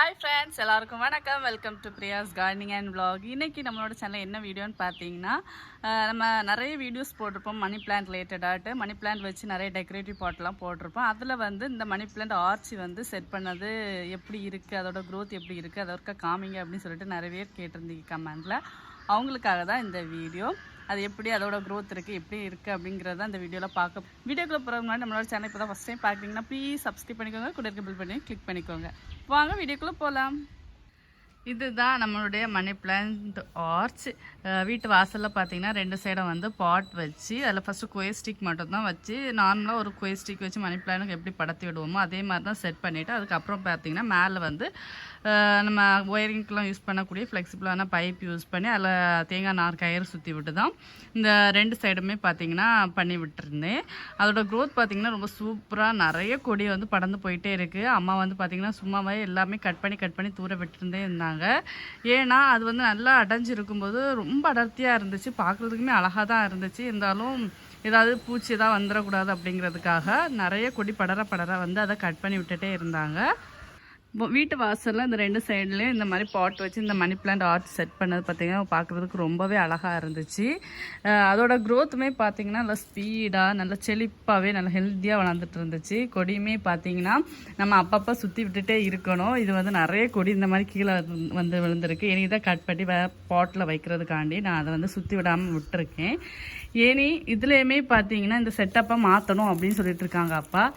Hi friends எல்லாருக்கும் வணக்கம். Welcome to Priya's gardening and vlog இன்னைக்கு நம்மளோட சேனல் என்ன வீடியோன்னு பார்த்தீங்கன்னா நம்ம நிறைய வீடியோஸ் போட்டிருப்போம். மணி பிளான்ட் ரிலேட்டடாகிட்டு மணி பிளான்ட் வச்சு நிறைய டெக்கரேட்டிவ் பாட்டெலாம் போட்டிருப்போம். அதில் வந்து இந்த மணி பிளான்ட் ஆர்ச்சி வந்து செட் பண்ணது எப்படி இருக்குது அதோட க்ரோத் எப்படி இருக்குது அதை ஒருக்கா காமிங்க அப்படின்னு சொல்லிட்டு நிறைய பேர் கேட்டிருந்தீங்க கமெண்டில் அவங்களுக்காக தான் இந்த வீடியோ அது எப்படி அதோட க்ரோத் இருக்குது எப்படி இருக்குது அப்படிங்கிறத அந்த வீடியோவில் பார்க்க வீடியோக்குள்ள போகிற முன்னாடி நம்மளோட சேனல் இப்போ தான் ஃபஸ்ட் டைம் பார்க்குறீங்கன்னா ப்ளீஸ் சப்ஸ்கிரைப் பண்ணிக்கோங்க. கூட இருக்க பில் பண்ணி கிளிக் பண்ணிக்கோங்க. வாங்க வீடியோக்குள்ளே போகலாம் இதுதான் நம்மளுடைய மணி பிளான்ட் ஆர்ச் வீட்டு வாசலில் பார்த்தீங்கன்னா ரெண்டு சைடும் வந்து பாட் வச்சு அதில் ஃபஸ்ட்டு குவே ஸ்டிக் மட்டும்தான் வச்சு நார்மலாக ஒரு குவே ஸ்டிக் வச்சு மணி பிளானுக்கு எப்படி படத்தி விடுவோமோ அதே மாதிரி தான் செட் பண்ணிவிட்டு அதுக்கப்புறம் பார்த்தீங்கன்னா மேலே வந்து நம்ம ஒயரிங்க்கெலாம் யூஸ் பண்ணக்கூடிய ஃப்ளெக்சிபிளான பைப் யூஸ் பண்ணி அதில் தேங்காய் நார் கயிறு சுற்றி விட்டு தான் இந்த ரெண்டு சைடுமே பார்த்தீங்கன்னா பண்ணி விட்டுருந்தேன். அதோட க்ரோத் பார்த்திங்கன்னா ரொம்ப சூப்பராக நிறைய கொடி வந்து படந்து போயிட்டே இருக்குது அம்மா வந்து பார்த்திங்கன்னா சும்மாவே எல்லாமே கட் பண்ணி கட் பண்ணி தூர விட்டுருந்தே இருந்தாங்க. ஏன்னா அது வந்து நல்லா அடைஞ்சு இருக்கும்போது ரொம்ப அடர்த்தியாக இருந்துச்சு. பார்க்குறதுக்குமே அழகாக தான் இருந்துச்சு. இருந்தாலும் ஏதாவது பூச்சி ஏதாவது வந்துடக்கூடாது அப்படிங்கிறதுக்காக நிறைய கொடி படர படர வந்து அதை கட் பண்ணி விட்டுட்டே இருந்தாங்க. வீட்டு வாசலில் இந்த ரெண்டு சைட்லேயும் இந்த மாதிரி பாட் வச்சு இந்த மணி பிளான்ட் ஆர்ட் செட் பண்ணது பார்த்தீங்கன்னா பார்க்குறதுக்கு ரொம்பவே அழகாக இருந்துச்சு. அதோட க்ரோத்துமே பார்த்தீங்கன்னா நல்லா ஸ்பீடாக நல்லா செழிப்பாகவே நல்லா ஹெல்த்தியாக வளர்ந்துட்டு இருந்துச்சு. கொடியுமே பார்த்தீங்கன்னா நம்ம அப்பப்போ சுற்றி விட்டுட்டே இருக்கணும். இது வந்து நிறைய கொடி இந்த மாதிரி கீழே வந்து- வந்து விழுந்திருக்கு. இனி இதை கட் பண்ணி வே பாட்டில் வைக்கிறதுக்காண்டி நான் அதை வந்து சுற்றி விடாமல் விட்டுருக்கேன். ஏனி இதுலேயுமே பார்த்தீங்கன்னா இந்த செட்டப்பை மாற்றணும் அப்படின்னு சொல்லிட்டு இருக்காங்க அப்பா.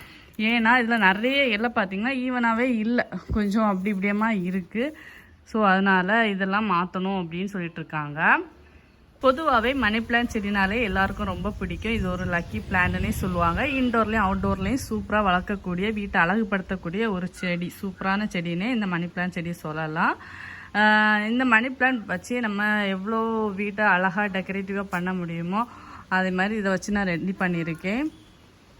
ஏன்னா இதில் நிறைய இலை பார்த்தீங்கன்னா ஈவனாகவே இல்லை. கொஞ்சம் அப்படி இப்படியமா இருக்குது ஸோ அதனால் இதெல்லாம் மாற்றணும் அப்படின்னு சொல்லிட்டுருக்காங்க பொதுவாகவே மணி பிளான்ட் செடினாலே எல்லாருக்கும் ரொம்ப பிடிக்கும். இது ஒரு லக்கி பிளான்ட்னே சொல்லுவாங்க. இன்டோர்லேயும் அவுட்டோர்லேயும் சூப்பராக வளர்க்கக்கூடிய வீட்டை அழகுபடுத்தக்கூடிய ஒரு செடி சூப்பரான செடினே இந்த மணி பிளான் செடி சொல்லலாம். இந்த மணி பிளான்ட் வச்சு நம்ம எவ்வளோ வீட்டை அழகாக டெக்கரேட்டிவாக பண்ண முடியுமோ அதே மாதிரி இதை வச்சு நான் ரெடி பண்ணியிருக்கேன்.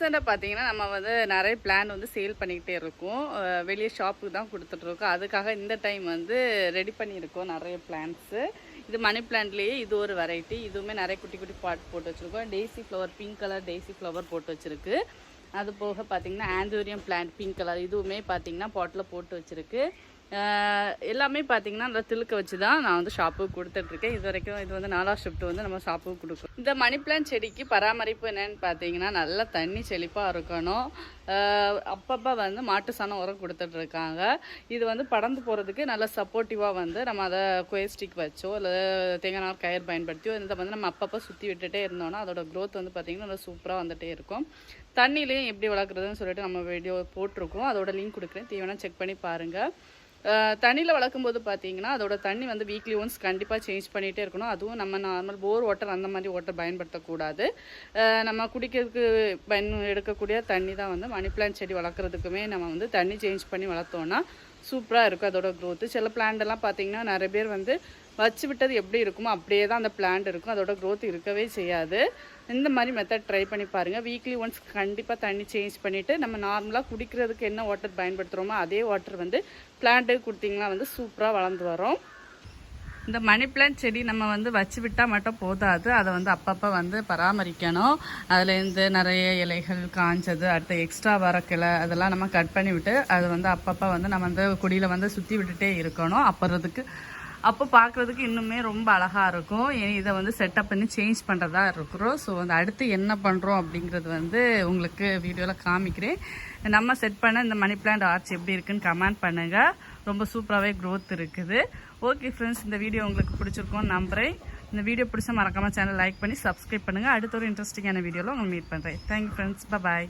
ரீசெண்டாக பார்த்தீங்கன்னா நம்ம வந்து நிறைய பிளான் வந்து சேல் பண்ணிக்கிட்டே இருக்கோம். வெளியே ஷாப்புக்கு தான் கொடுத்துட்ருக்கோம் அதுக்காக இந்த டைம் வந்து ரெடி பண்ணியிருக்கோம் நிறைய பிளான்ஸு இது மணி பிளான்ட்லேயே இது ஒரு வெரைட்டி இதுவுமே நிறைய குட்டி குட்டி பாட் போட்டு வச்சுருக்கோம். Daisy flower pink colour daisy flower போட்டு வச்சுருக்கு. அது போக பார்த்தீங்கன்னா ஆந்தூரியம் பிளான்ட் பிங்க் கலர் இதுவுமே பார்த்திங்கன்னா பாட்டில் போட்டு வச்சுருக்கு. எல்லாமே பார்த்தீங்கன்னா நல்லா திழுக்க வச்சு தான் நான் வந்து ஷாப்புக்கு கொடுத்துட்ருக்கேன் இது வரைக்கும் இது வந்து நாலா ஷிஃப்ட் வந்து நம்ம ஷாப்புக்கு கொடுக்கும் இந்த மணி பிளான் செடிக்கு பராமரிப்பு என்னன்னு பார்த்தீங்கன்னா நல்லா தண்ணி செழிப்பாக இருக்கணும். அப்பப்போ வந்து மாட்டு சாணம் உரம் கொடுத்துட்ருக்காங்க இது வந்து படர்ந்து போகிறதுக்கு நல்லா சப்போர்ட்டிவாக வந்து நம்ம அதை குயஸ்டிக் வச்சோ இல்லை தேங்காய் நார் கயிறு பயன்படுத்தியோ இந்த வந்து நம்ம அப்பப்போ சுற்றி விட்டுட்டே இருந்தோம்னா அதோட க்ரோத் வந்து பார்த்திங்கன்னா நல்லா சூப்பராக வந்துகிட்டே இருக்கும். தண்ணிலையும் எப்படி வளர்க்குறதுன்னு சொல்லிட்டு நம்ம வீடியோ போட்டிருக்கோம். அதோட லிங்க் கொடுக்குறேன். தீவனம் செக் பண்ணி பாருங்கள் தண்ணியில் வளர்க்கும்போது பார்த்தீங்கன்னா அதோட தண்ணி வந்து வீக்லி ஒன்ஸ் கண்டிப்பாக சேஞ்ச் பண்ணிகிட்டே இருக்கணும். அதுவும் நம்ம நார்மல் போர் வாட்டர் அந்த மாதிரி வாட்டர் பயன்படுத்தக்கூடாது. நம்ம குடிக்கிறதுக்கு பயன் எடுக்கக்கூடிய தண்ணி தான் வந்து மணி பிளான்ட் செடி வளர்க்குறதுக்குமே நம்ம வந்து தண்ணி சேஞ்ச் பண்ணி வளர்த்தோன்னா சூப்பராக இருக்கும் அதோட க்ரோத்து சில பிளான்டெல்லாம் பார்த்தீங்கன்னா நிறைய பேர் வந்து வச்சு விட்டது எப்படி இருக்குமோ அப்படியே தான் அந்த பிளான்ட் இருக்கும். அதோட க்ரோத் இருக்கவே செய்யாது. இந்த மாதிரி மெத்தட் ட்ரை பண்ணி பாருங்கள் வீக்லி ஒன்ஸ் கண்டிப்பாக தண்ணி சேஞ்ச் பண்ணிவிட்டு நம்ம நார்மலாக குடிக்கிறதுக்கு என்ன வாட்டர் பயன்படுத்துகிறோமோ அதே வாட்டர் வந்து பிளான்ட்டுக்கு கொடுத்தீங்கன்னா வந்து சூப்பராக வளர்ந்து வரும். இந்த மணி பிளான்ட் செடி நம்ம வந்து வச்சு விட்டால் மட்டும் போதாது. அதை வந்து அப்பப்போ வந்து பராமரிக்கணும். அதுலேருந்து நிறைய இலைகள் காஞ்சது அடுத்து எக்ஸ்ட்ரா வர கிளை அதெல்லாம் நம்ம கட் பண்ணி விட்டு அது வந்து அப்பப்போ வந்து நம்ம வந்து குடியில் வந்து சுற்றி விட்டுட்டே இருக்கணும். அப்புறதுக்கு அப்போ பார்க்குறதுக்கு இன்னுமே ரொம்ப அழகாக இருக்கும். இதை வந்து செட்டப் பண்ணி சேஞ்ச் பண்ணுறதா இருக்கிறோம். ஸோ வந்து அடுத்து என்ன பண்ணுறோம் அப்படிங்கிறது வந்து உங்களுக்கு வீடியோவில் காமிக்கிறேன். நம்ம செட் பண்ண இந்த மணி பிளான்ட் ஆர்ச் எப்படி இருக்குன்னு கமெண்ட் பண்ணுங்கள் ரொம்ப சூப்பராகவே க்ரோத் இருக்குது. ஓகே ஃப்ரெண்ட்ஸ் இந்த வீடியோ உங்களுக்கு பிடிச்சிருக்கும் நம்புகிறேன் இந்த வீடியோ பிடிச்ச மறக்காம சேனல் லைக் பண்ணி சப்ஸ்கிரைப் பண்ணுங்கள் அடுத்த ஒரு இன்ட்ரெஸ்டிங்கான வீடியோவில் உங்களை மீட் பண்ணுறேன் தேங்க்யூ ஃப்ரெண்ட்ஸ் பாய்